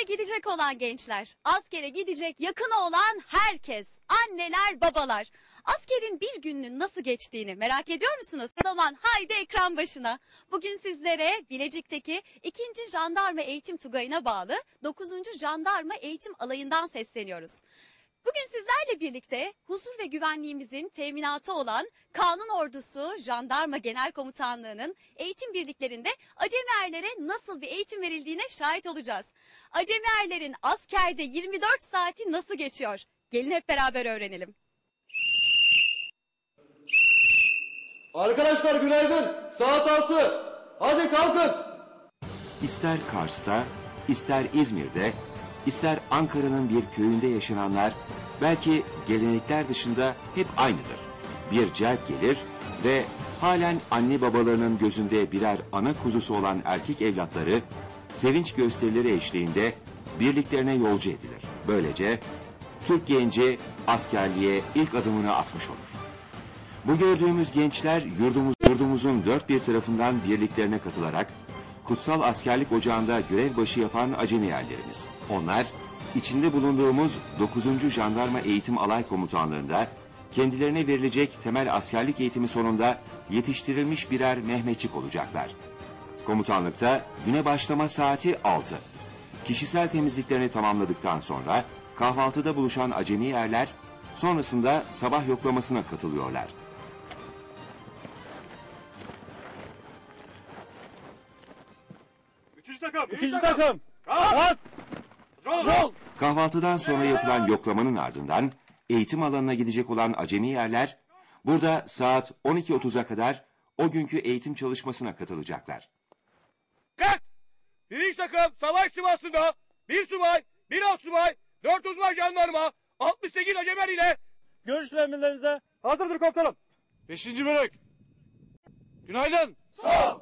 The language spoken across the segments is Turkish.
Askere gidecek olan gençler, askere gidecek yakını olan herkes, anneler, babalar. Askerin bir gününün nasıl geçtiğini merak ediyor musunuz? O zaman haydi ekran başına. Bugün sizlere Bilecik'teki 2. Jandarma Eğitim Tugayı'na bağlı 9. Jandarma Eğitim Alayı'ndan sesleniyoruz. Bugün sizlerle birlikte huzur ve güvenliğimizin teminatı olan Kanun Ordusu Jandarma Genel Komutanlığı'nın eğitim birliklerinde acemi erlere nasıl bir eğitim verildiğine şahit olacağız. Acemi erlerin askerde 24 saati nasıl geçiyor? Gelin hep beraber öğrenelim. Arkadaşlar günaydın. Saat 6. Hadi kalkın. İster Kars'ta, ister İzmir'de, ister Ankara'nın bir köyünde yaşananlar belki gelenekler dışında hep aynıdır. Bir celp gelir ve halen anne babalarının gözünde birer ana kuzusu olan erkek evlatları sevinç gösterileri eşliğinde birliklerine yolcu edilir. Böylece Türk genci askerliğe ilk adımını atmış olur. Bu gördüğümüz gençler yurdumuz, yurdumuzun dört bir tarafından birliklerine katılarak kutsal askerlik ocağında görev başı yapan acemi yerlerimiz. Onlar içinde bulunduğumuz 9. Jandarma Eğitim Alay Komutanlığı'nda kendilerine verilecek temel askerlik eğitimi sonunda yetiştirilmiş birer Mehmetçik olacaklar. Komutanlıkta güne başlama saati 6. Kişisel temizliklerini tamamladıktan sonra kahvaltıda buluşan acemi erler sonrasında sabah yoklamasına katılıyorlar. İkinci takım. İkinci takım. Kalk. Rol. Kahvaltıdan sonra yapılan yoklamanın ardından eğitim alanına gidecek olan acemi yerler burada saat 12.30'a kadar o günkü eğitim çalışmasına katılacaklar. Kalk. Birinci takım savaş sırasında bir subay, bir alt subay, dört uzman jandarma, 68 acemer ile Görüş emirlerinize. hazırdır komutanım. Beşinci bölük. Günaydın. Sağ ol.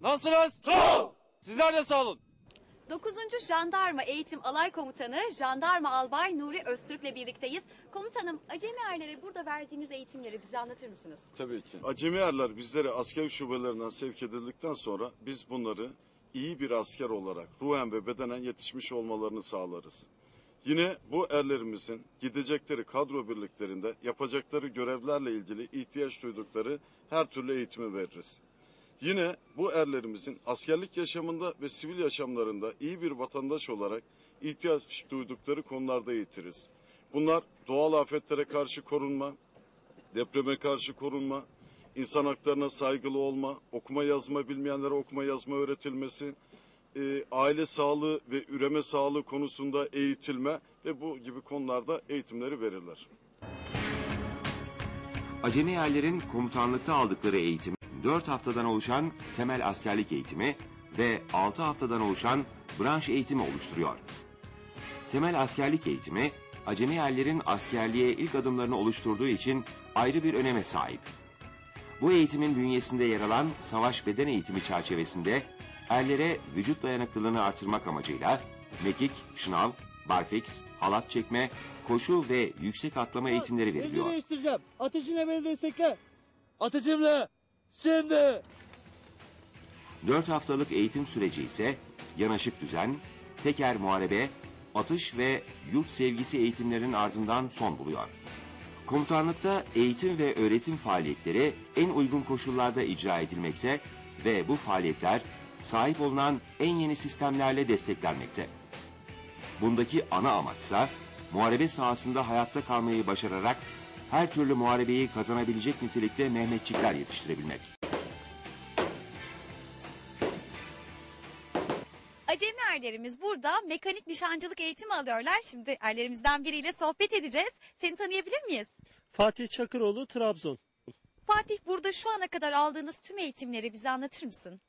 Nasılsınız? Sağ ol. Sizler de sağ olun. 9. Jandarma Eğitim Alay Komutanı Jandarma Albay Nuri Öztürk'le birlikteyiz. Komutanım acemi erlere burada verdiğiniz eğitimleri bize anlatır mısınız? Tabii ki. Acemi erler bizlere asker şubelerinden sevk edildikten sonra biz bunları iyi bir asker olarak ruhen ve bedenen yetişmiş olmalarını sağlarız. Yine bu erlerimizin gidecekleri kadro birliklerinde yapacakları görevlerle ilgili ihtiyaç duydukları her türlü eğitimi veririz. Yine bu erlerimizin askerlik yaşamında ve sivil yaşamlarında iyi bir vatandaş olarak ihtiyaç duydukları konularda eğitiriz. Bunlar doğal afetlere karşı korunma, depreme karşı korunma, insan haklarına saygılı olma, okuma yazma bilmeyenlere okuma yazma öğretilmesi, e, aile sağlığı ve üreme sağlığı konusunda eğitilme ve bu gibi konularda eğitimleri verirler. Acemi yerlerin komutanlıkta aldıkları eğitim 4 haftadan oluşan temel askerlik eğitimi ve 6 haftadan oluşan branş eğitimi oluşturuyor. Temel askerlik eğitimi acemi yerlerin askerliğe ilk adımlarını oluşturduğu için ayrı bir öneme sahip. Bu eğitimin bünyesinde yer alan savaş beden eğitimi çerçevesinde erlere vücut dayanıklılığını artırmak amacıyla mekik, şınav, barfiks, halat çekme, koşu ve yüksek atlama eğitimleri veriliyor. değiştireceğim. Ateşine beni destekle. Ateşimle. Şimdi. 4 haftalık eğitim süreci ise yanaşık düzen, teker muharebe, atış ve yurt sevgisi eğitimlerinin ardından son buluyor. Komutanlıkta eğitim ve öğretim faaliyetleri en uygun koşullarda icra edilmekte ve bu faaliyetler sahip olunan en yeni sistemlerle desteklenmekte. Bundaki ana amaçsa muharebe sahasında hayatta kalmayı başararak her türlü muharebeyi kazanabilecek nitelikte Mehmetçikler yetiştirebilmek. Acemi erlerimiz burada mekanik nişancılık eğitimi alıyorlar. Şimdi erlerimizden biriyle sohbet edeceğiz. Seni tanıyabilir miyiz? Fatih Çakıroğlu Trabzon. Fatih burada şu ana kadar aldığınız tüm eğitimleri bize anlatır mısın?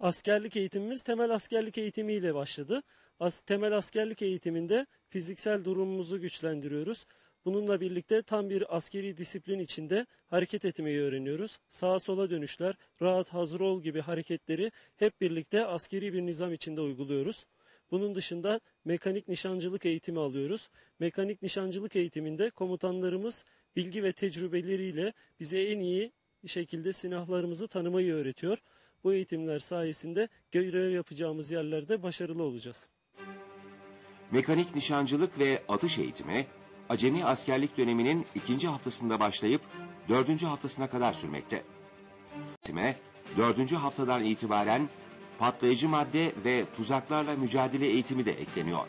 Askerlik eğitimimiz temel askerlik eğitimiyle başladı. As temel askerlik eğitiminde fiziksel durumumuzu güçlendiriyoruz. Bununla birlikte tam bir askeri disiplin içinde hareket etmeyi öğreniyoruz. Sağa sola dönüşler, rahat hazır ol gibi hareketleri hep birlikte askeri bir nizam içinde uyguluyoruz. Bunun dışında mekanik nişancılık eğitimi alıyoruz. Mekanik nişancılık eğitiminde komutanlarımız bilgi ve tecrübeleriyle bize en iyi şekilde silahlarımızı tanımayı öğretiyor. Bu eğitimler sayesinde görev yapacağımız yerlerde başarılı olacağız. Mekanik nişancılık ve atış eğitimi acemi askerlik döneminin ikinci haftasında başlayıp dördüncü haftasına kadar sürmekte. Eğitime dördüncü haftadan itibaren patlayıcı madde ve tuzaklarla mücadele eğitimi de ekleniyor.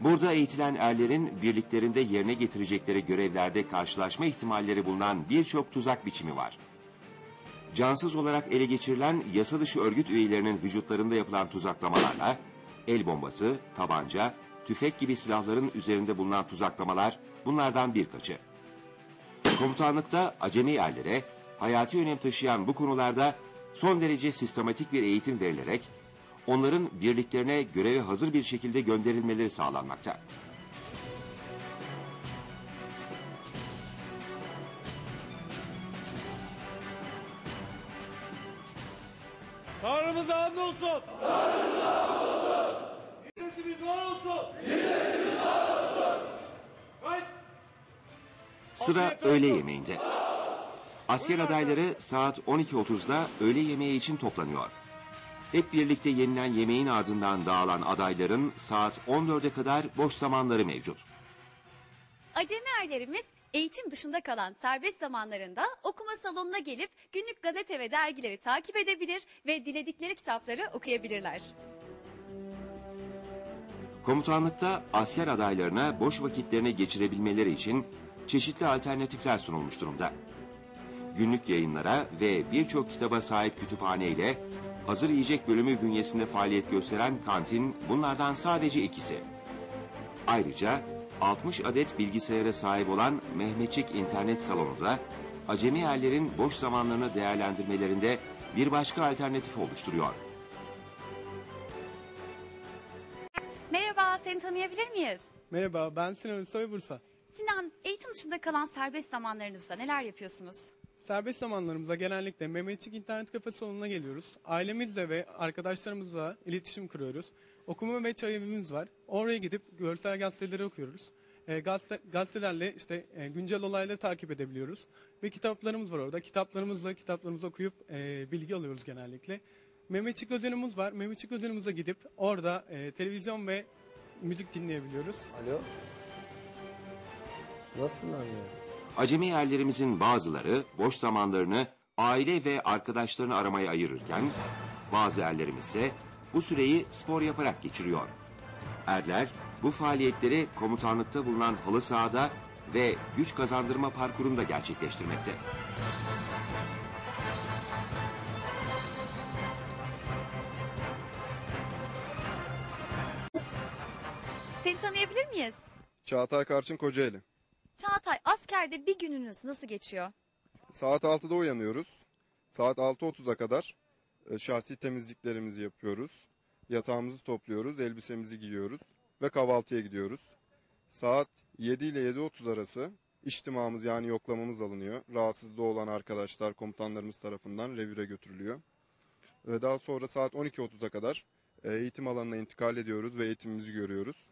Burada eğitilen erlerin birliklerinde yerine getirecekleri görevlerde karşılaşma ihtimalleri bulunan birçok tuzak biçimi var. Cansız olarak ele geçirilen yasa dışı örgüt üyelerinin vücutlarında yapılan tuzaklamalarla el bombası, tabanca, tüfek gibi silahların üzerinde bulunan tuzaklamalar bunlardan birkaçı. Komutanlıkta acemi erlere hayati önem taşıyan bu konularda son derece sistematik bir eğitim verilerek onların birliklerine göreve hazır bir şekilde gönderilmeleri sağlanmakta. Tanrımıza andolsun. Tanrımıza andolsun. Olsun. Milletimiz var olsun. Sıra öğle yemeğinde. Asker adayları saat 12.30'da öğle yemeği için toplanıyor. Hep birlikte yenilen yemeğin ardından dağılan adayların saat 14'e kadar boş zamanları mevcut. Acemi erlerimiz eğitim dışında kalan serbest zamanlarında okuma salonuna gelip günlük gazete ve dergileri takip edebilir ve diledikleri kitapları okuyabilirler. Komutanlıkta asker adaylarına boş vakitlerini geçirebilmeleri için çeşitli alternatifler sunulmuş durumda. Günlük yayınlara ve birçok kitaba sahip kütüphane ile hazır yiyecek bölümü bünyesinde faaliyet gösteren kantin bunlardan sadece ikisi. Ayrıca 60 adet bilgisayara sahip olan Mehmetçik İnternet Salonu da acemi erlerin boş zamanlarını değerlendirmelerinde bir başka alternatif oluşturuyor. Seni tanıyabilir miyiz? Merhaba, ben Sinan Ulusoy Bursa. Sinan, eğitim dışında kalan serbest zamanlarınızda neler yapıyorsunuz? Serbest zamanlarımızda genellikle Mehmetçik İnternet Kafe salonuna geliyoruz. Ailemizle ve arkadaşlarımızla iletişim kuruyoruz. Okuma ve çay evimiz var. Oraya gidip görsel gazeteleri okuyoruz. E, gazete, gazetelerle işte e, güncel olayları takip edebiliyoruz. Ve kitaplarımız var orada. Kitaplarımızla kitaplarımızı okuyup e, bilgi alıyoruz genellikle. Mehmetçik Özenimiz var. Mehmetçik Özenimize gidip orada e, televizyon ve müzik dinleyebiliyoruz. Alo. Nasılsın anne? Acemi yerlerimizin bazıları boş zamanlarını aile ve arkadaşlarını aramaya ayırırken bazı erlerimiz ise bu süreyi spor yaparak geçiriyor. Erler bu faaliyetleri komutanlıkta bulunan halı sahada ve güç kazandırma parkurunda gerçekleştirmekte. Seni tanıyabilir miyiz? Çağatay Karçın Kocaeli. Çağatay, askerde bir gününüz nasıl geçiyor? Saat 6'da uyanıyoruz. Saat 6.30'a kadar e, şahsi temizliklerimizi yapıyoruz. Yatağımızı topluyoruz, elbisemizi giyiyoruz ve kahvaltıya gidiyoruz. Saat 7 ile 7.30 arası içtimamız yani yoklamamız alınıyor. Rahatsızlığı olan arkadaşlar komutanlarımız tarafından revire götürülüyor. Ve daha sonra saat 12.30'a kadar e, eğitim alanına intikal ediyoruz ve eğitimimizi görüyoruz.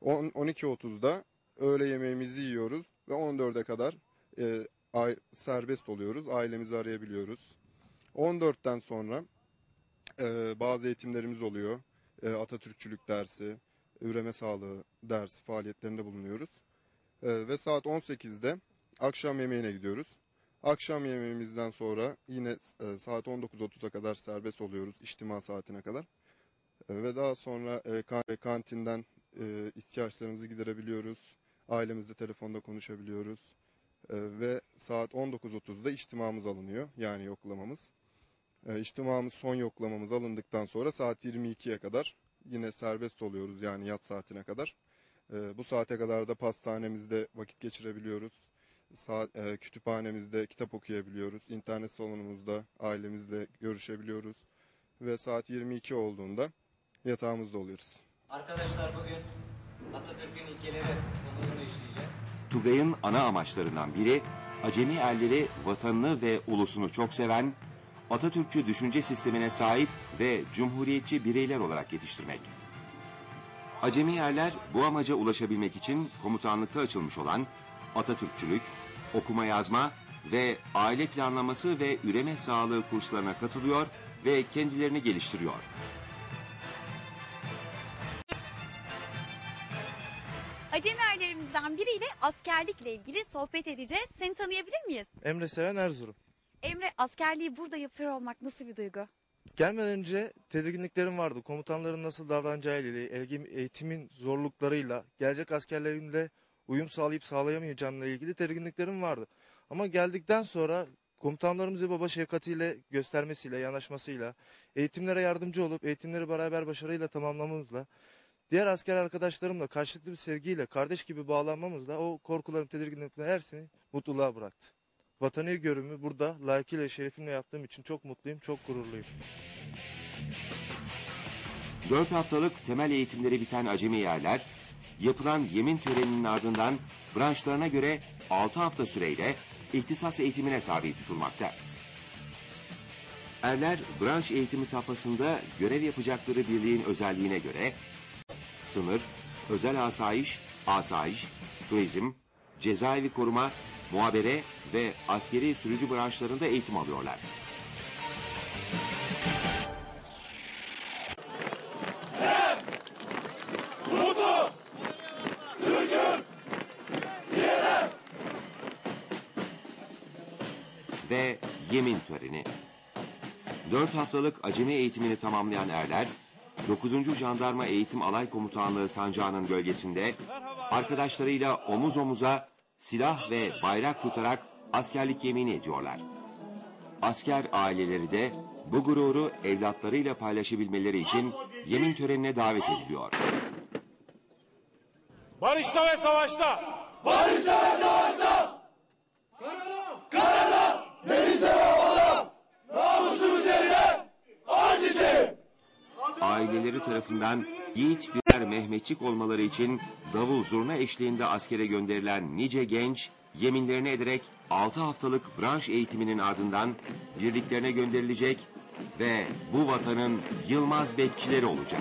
10 12.30'da öğle yemeğimizi yiyoruz ve 14'e kadar e, ay- serbest oluyoruz. Ailemizi arayabiliyoruz. 14'ten sonra e, bazı eğitimlerimiz oluyor. E, Atatürkçülük dersi, üreme sağlığı dersi faaliyetlerinde bulunuyoruz. E, ve saat 18'de akşam yemeğine gidiyoruz. Akşam yemeğimizden sonra yine e, saat 19.30'a kadar serbest oluyoruz içtima saatine kadar. E, ve daha sonra e, kan- kantinden e, ihtiyaçlarımızı giderebiliyoruz. Ailemizle telefonda konuşabiliyoruz. E, ve saat 19.30'da içtimamız alınıyor. Yani yoklamamız. E, son yoklamamız alındıktan sonra saat 22'ye kadar yine serbest oluyoruz. Yani yat saatine kadar. Bu saate kadar da pastanemizde vakit geçirebiliyoruz. Saat, e, kütüphanemizde kitap okuyabiliyoruz. İnternet salonumuzda ailemizle görüşebiliyoruz. Ve saat 22 olduğunda yatağımızda oluyoruz. Arkadaşlar bugün Atatürk'ün ilkeleri konusunu işleyeceğiz. Tugay'ın ana amaçlarından biri acemi erleri vatanını ve ulusunu çok seven, Atatürkçü düşünce sistemine sahip ve cumhuriyetçi bireyler olarak yetiştirmek. Acemi erler bu amaca ulaşabilmek için komutanlıkta açılmış olan Atatürkçülük, okuma yazma ve aile planlaması ve üreme sağlığı kurslarına katılıyor ve kendilerini geliştiriyor. Acemi erlerimizden biriyle askerlikle ilgili sohbet edeceğiz. Seni tanıyabilir miyiz? Emre Seven Erzurum. Emre askerliği burada yapıyor olmak nasıl bir duygu? Gelmeden önce tedirginliklerim vardı. Komutanların nasıl davranacağıyla, eğitimin zorluklarıyla, gelecek askerlerimle uyum sağlayıp sağlayamayacağımla ilgili tedirginliklerim vardı. Ama geldikten sonra komutanlarımızı baba şefkatiyle, göstermesiyle, yanaşmasıyla, eğitimlere yardımcı olup eğitimleri beraber başarıyla tamamlamamızla, diğer asker arkadaşlarımla karşılıklı bir sevgiyle, kardeş gibi bağlanmamızla o korkularım, tedirginliklerim hepsini mutluluğa bıraktı. Vatani görümü burada layıkıyla şerefimle yaptığım için çok mutluyum, çok gururluyum. 4 haftalık temel eğitimleri biten acemi yerler, yapılan yemin töreninin ardından branşlarına göre 6 hafta süreyle ihtisas eğitimine tabi tutulmakta. Erler branş eğitimi safhasında görev yapacakları birliğin özelliğine göre sınır, özel asayiş, asayiş, turizm, cezaevi koruma, muhabere ve askeri sürücü branşlarında eğitim alıyorlar. ve yemin töreni. 4 haftalık acemi eğitimini tamamlayan erler, 9. Jandarma Eğitim Alay Komutanlığı sancağının gölgesinde arkadaşlarıyla omuz omuza silah ve bayrak tutarak askerlik yemini ediyorlar. Asker aileleri de bu gururu evlatlarıyla paylaşabilmeleri için yemin törenine davet ediliyor. Barışta ve savaşta. Aileleri tarafından yiğit birer Mehmetçik olmaları için davul zurna eşliğinde askere gönderilen nice genç yeminlerini ederek 6 haftalık branş eğitiminin ardından birliklerine gönderilecek ve bu vatanın yılmaz bekçileri olacak.